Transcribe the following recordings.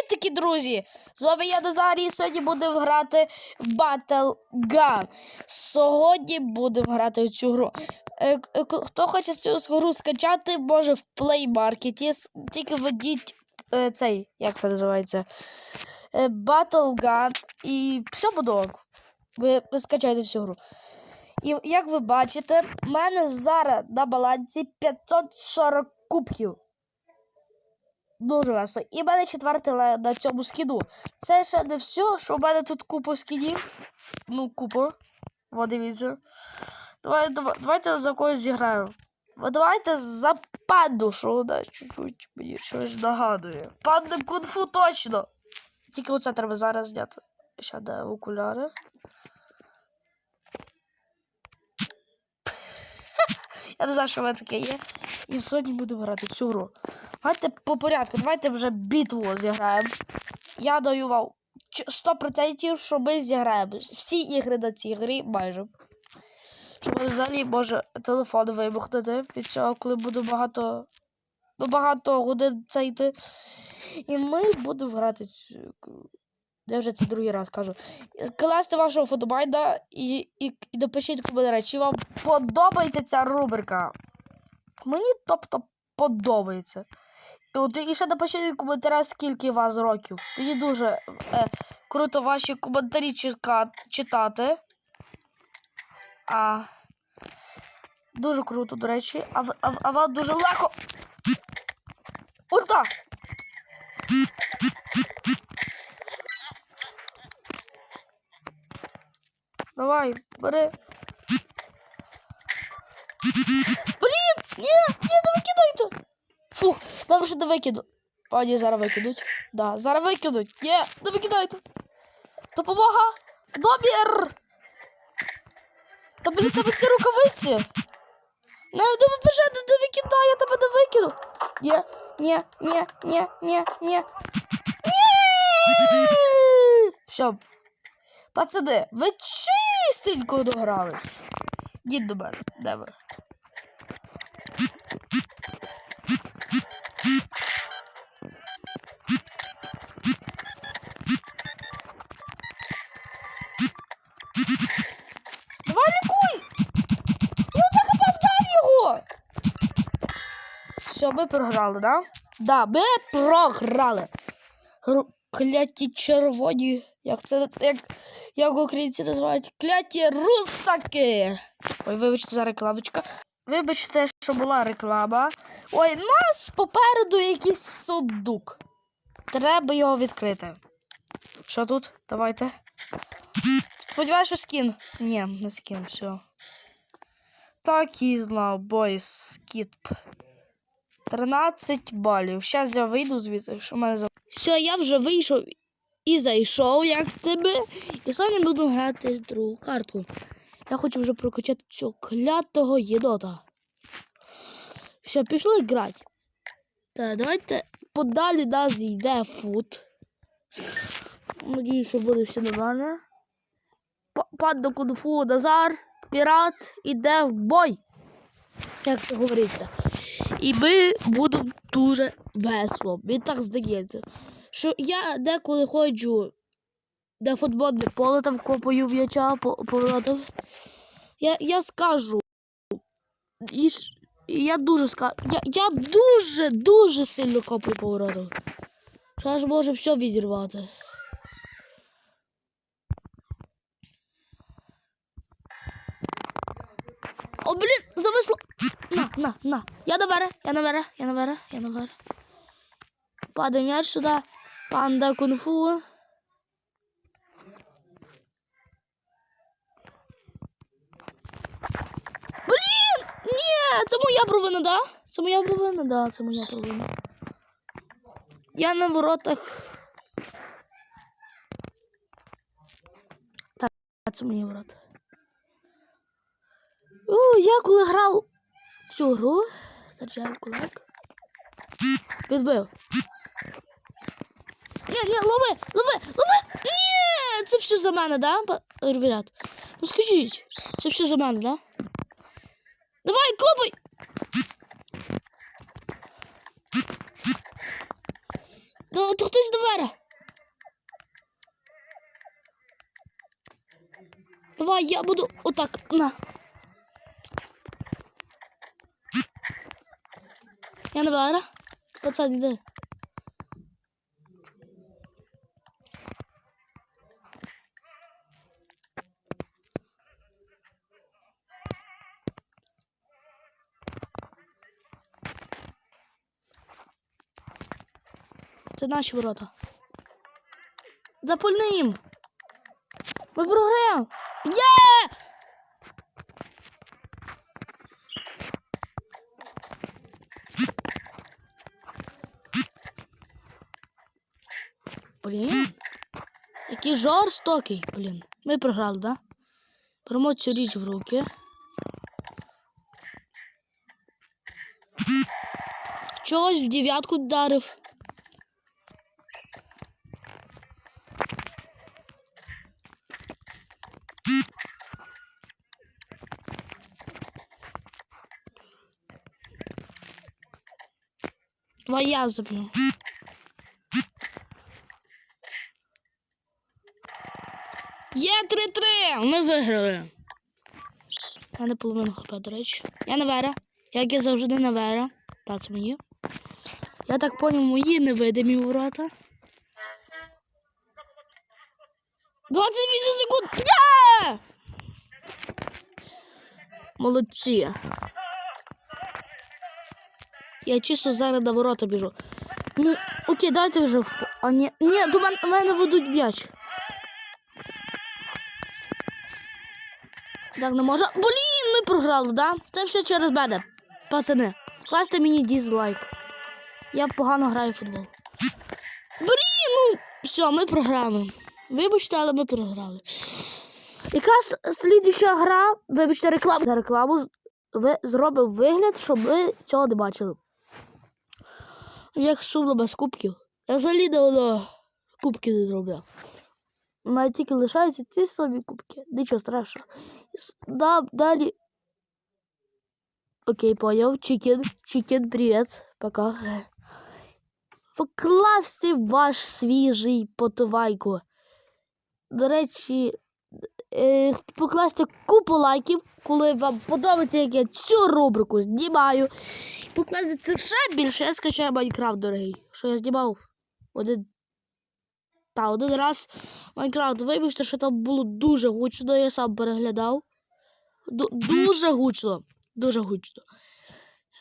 Привіт-таки, друзі! З вами я Назарій, і сьогодні будемо грати в Battle Gun. Сьогодні будемо грати в цю гру. Е, к- Хто хоче цю гру скачати, може в Play Market. Тільки введіть е, цей, як це називається? Е, Battle Gun і все буде ок. Ви, ви скачаєте цю гру. І як ви бачите, в мене зараз на балансі 540 кубків. Дуже весело. І в мене четвертий на цьому скіду. Це ще не все, що в мене тут купа скінів. Ну, купа. Во, дивіться. Давай, давай, давайте за когось зіграю. Давайте за панду, що вона чуть-чуть мені щось нагадує. Панда кунг-фу точно. Тільки оце треба зараз зняти. Ще де окуляри. Я не знаю, що в мене таке є. І сьогодні буду грати цю гру. Давайте по порядку, давайте вже битву зіграємо. Я даю вам 100%, що ми зіграємо. Всі ігри на цій грі майже. Щоб взагалі може телефон вибухнути від цього, коли буде багато. Ну, багато годин це йти. І ми будемо грати. Я вже це другий раз кажу. Класти вашого фотобайда і, і, і напишіть коментарі, чи вам подобається ця рубрика. Мені тобто подобається. І от і ще напишіть в коментарях, скільки вас років. Мені дуже е, круто ваші коментарі читати. А, дуже круто, до речі. А, а, а вам дуже легко. Ульта! Давай, бери. Блін! Ні, ні, не викидайте! Фух, нам вже не викину. А, ні, зараз викинуть. Да, зараз викинуть. Ні, не викидайте. Допомога! Добір! Та блін, тебе ці рукавиці. Не, не вибіжай, не, не викидай, я тебе не викину. Ні, ні, ні, ні, ні, ні. Ні! Все. Пацани, ви чистенько догрались. Дід до мене, де ви? Все, ми програли, да? Да, ми програли. Кляті червоні. Як це як, як українці називають? Кляті русаки. Ой, вибачте за рекламочка. Вибачте, що була реклама. Ой, нас попереду якийсь сундук. Треба його відкрити. Що тут? Давайте. Сподіваюсь, що скін. Ні, не скін, все. Так і знав, бой, скіп. 13 балів. Зараз я вийду звідси, що в мене за. Все, я вже вийшов і зайшов, як тебе. І сьогодні буду грати другу картку. Я хочу вже прокачати цього клятого єдота. Все, пішли грати. Так, давайте подалі нас йде фут. Надіюсь, що буде все нормально. П- Панда кунг-фу Назар, пірат, іде в бой. Як це говориться. І ми будемо дуже весело. Мені так здається. Що я деколи ходжу на футбольне поле там копаю м'яча по поворотам. Я, я скажу. І, ш- я дуже скажу. Я, я дуже, дуже сильно копаю поворотом. Що аж може все відірвати. О, блін, зависло. На, на. Я наверх, я наверх, я наверх, я наверх. Падає м'яч сюди. Панда кунг-фу. Блін! Ні, це моя провина, да? Це моя провина, да, це моя провина. Я на воротах. Так, це мої ворота. О, я коли грав цю гру, заряджаю кулак. Підбив. Ні, ні, лови, лови, лови! Ні! Це все за мене, да? Ребят? Ну скажіть, це все за мене, да? Давай, копай! Ну, Давайте хтось довере. Давай, я буду отак. На. Я не вера. Пацан, іди. Це наші ворота. Запульни їм. Ми програємо. Є! Блін. Який жорстокий, блін. Ми програли, да? Беремо цю річ в руки. Чогось в дев'ятку вдарив. Давай я заб'ю. Є 3-3! Ми виграли. У мене половину хп, до речі. Я не вера. Як я завжди не вера. Та це мої. Я так поняв, мої невидимі ворота. 28 секунд! Є! Молодці. Я чисто зараз до ворота біжу. Ну, окей, давайте вже. А ні, ні, до мене, мене ведуть м'яч. Так не може. Блін, ми програли, да? Це все через мене. Пацани, класти мені дізлайк. Я погано граю в футбол. Блін, ну все, ми програли. Вибачте, але ми програли. Яка с- слідуща гра, вибачте, реклама за рекламу, ви зробив вигляд, щоб ви цього не бачили. Як сумно без кубків. Я взагалі давно кубки не зробляв. У мене тільки лишаються ці самі кубки. Нічого страшного. Да, далі. Окей, понял. Чикен. Чикен, привіт. Пока. Покласти ваш свіжий потивайку. До речі, е, покласти купу лайків, коли вам подобається, як я цю рубрику знімаю. Покладете ще більше, я скачаю Майнкрафт, дорогий. Що я знімав один. Та, один раз Майнкрафт. Вибачте, що там було дуже гучно, я сам переглядав. Ду- дуже гучно. Дуже гучно.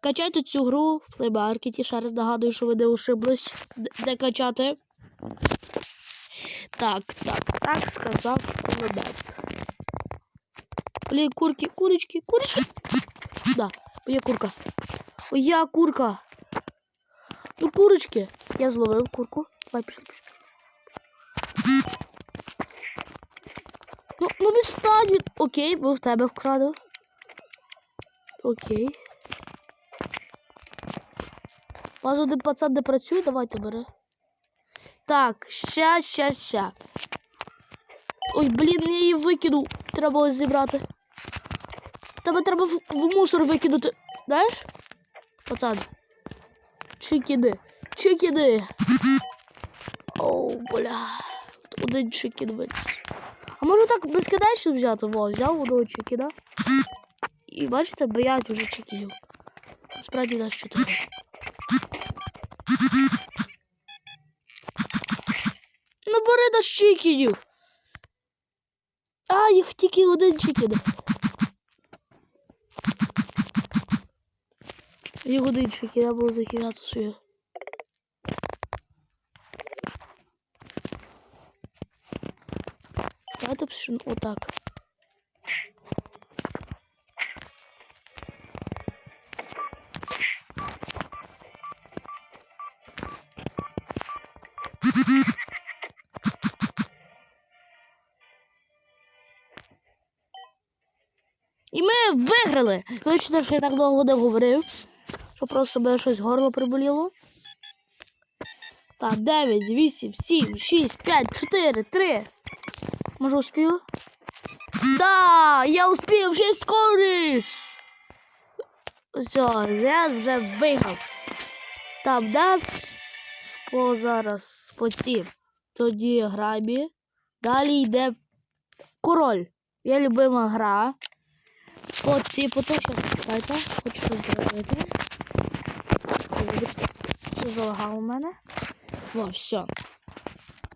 Качайте цю гру в плеймаркеті. Ще раз нагадую, що ви не ошиблись. Де, качати? Так, так, так сказав комендант. Блін, курки, курочки, курочки. Да, моя курка. Моя курка. Ну, курочки. Я зловив курку. Давай, пішли, пішли. Ну, ну відстань від... Окей, ми в тебе вкрадив. Окей. У вас один пацан не працює, давайте бери. Так, ща, ща, ща. Ой, блін, я її викинув. Треба ось зібрати. Тебе треба в, в мусор викинути. Знаєш? Пацан. Чикіни. Чикіни. Оу, бля. Один чикін виліз. А можу так без безконечно взяти? Во, взяв одного чикіна. І бачите, боять вже чикінів. Справді нас чотири. Ну бери наш чикінів. А, їх тільки один чикін. Їх один чикін, я буду закидати свою. Давайте пишемо отак. І ми виграли. Вибачте, що я так довго не говорив. Що просто мене щось горло приболіло. Так, 9, 8, 7, 6, 5, 4, 3. Може успію? Да, я успів 6 корис. Все, я вже виграв. Там нас по зараз по цій тоді грабі. Далі йде король. Є любима гра. По типу то, що чекайте, хочу зробити. Залагало у мене. О, все.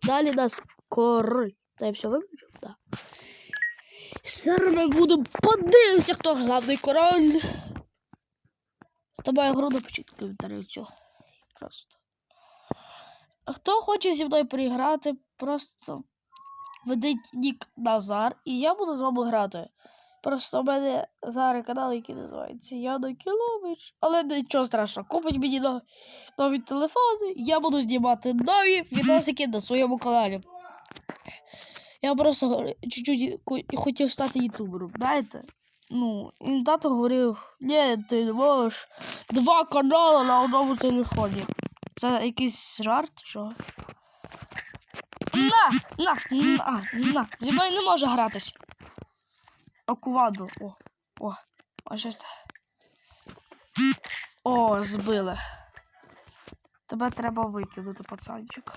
Далі нас король. Та я все виключив? Так. Да. Зараз ми будемо подивимося, хто головний король. Та має гру напишіть в коментарі цього. Просто. Хто хоче зі мною переграти, просто ведіть нік Назар, і я буду з вами грати. Просто у мене зараз канал, який називається Яна Кілович. Але нічого страшного, купить мені но- нові телефони, я буду знімати нові відосики на своєму каналі. Я просто чуть-чуть хотів стати ютубером, знаєте? Ну, і тато говорив, ні, ти не можеш два канали на одному телефоні. Це якийсь жарт, що? На! На! На! На! Зі мною не може гратись. Окуваду. О, о, о, щось. О, збили. Тебе треба викинути, пацанчик.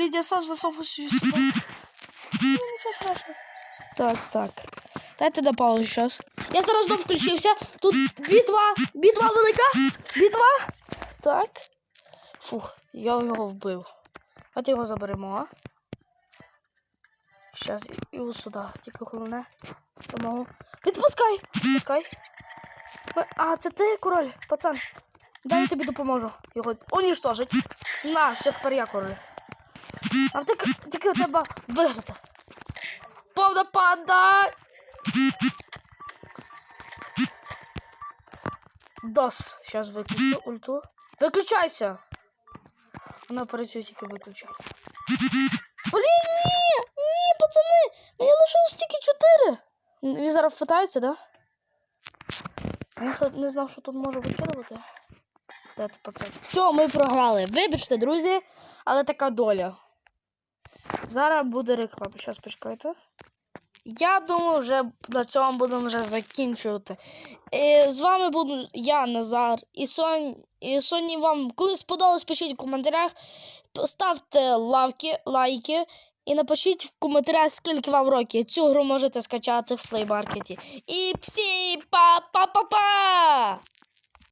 Блін, я сам засовую сюди. Ну, нічого страшного. Так, так. Дайте на паузу зараз. Я зараз знов включився. Тут бітва, бітва велика. Бітва. Так. Фух, я його вбив. Давайте його заберемо, а? Щас його сюди. Тільки головне. Самого. Відпускай! Відпускай. А, це ти, король, пацан. Дай я тобі допоможу. Його уніштожить. На, все тепер я король. А тільки, тільки тебе виграти. Повна панда! Дос. Сейчас виключу ульту. Виключайся! Вона працює тільки виключай. Блін, ні! Ні, пацани! Мені лишилось тільки чотири. Він зараз питається, да? Я не знав, що тут можу викидувати. Все, ми програли. Вибачте, друзі, але така доля. Зараз буде реклама. Щас почекайте. Я думаю, вже на цьому будемо вже закінчувати. Е, з вами буду я, Назар, і Сон... і Соні вам, коли сподобалось, пишіть в коментарях, ставте лавки, лайки і напишіть в коментарях, скільки вам років. Цю гру можете скачати в плеймаркеті. І всі па-па-па-па!